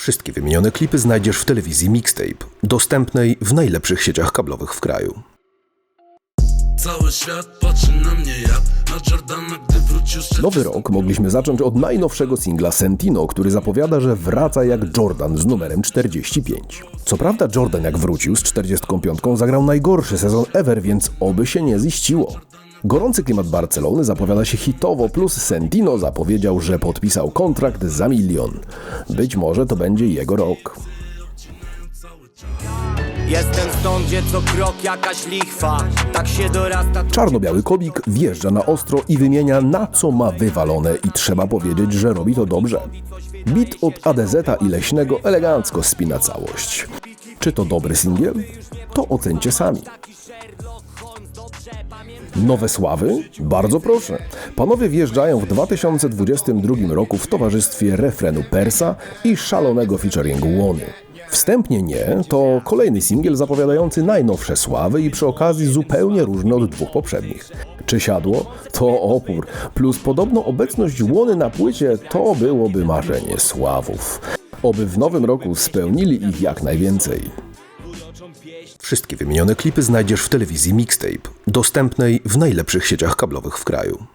Wszystkie wymienione klipy znajdziesz w telewizji Mixtape, dostępnej w najlepszych sieciach kablowych w kraju. Cały świat patrzy na mnie jak na Jordana, gdy wrócił z Nowy rok mogliśmy zacząć od najnowszego singla Sentino, który zapowiada, że wraca jak Jordan z numerem 45. Co prawda Jordan jak wrócił z 45 zagrał najgorszy sezon ever, więc oby się nie ziściło. Gorący klimat Barcelony zapowiada się hitowo, plus Sentino zapowiedział, że podpisał kontrakt za milion. Być może to będzie jego rok. Jestem stąd, gdzie co krok jakaś lichwa Tak się dorasta Czarno-biały kobik wjeżdża na ostro i wymienia na co ma wywalone i trzeba powiedzieć, że robi to dobrze. Bit od ADZ i Leśnego elegancko spina całość. Czy to dobry singiel? To ocencie sami. Nowe sławy? Bardzo proszę. Panowie wjeżdżają w 2022 roku w towarzystwie refrenu Persa i szalonego featuringu Łony. Wstępnie nie, to kolejny singiel zapowiadający najnowsze sławy i przy okazji zupełnie różny od dwóch poprzednich. Czy siadło? To opór. Plus podobno obecność Łony na płycie to byłoby marzenie sławów. Oby w nowym roku spełnili ich jak najwięcej. Wszystkie wymienione klipy znajdziesz w telewizji Mixtape, dostępnej w najlepszych sieciach kablowych w kraju.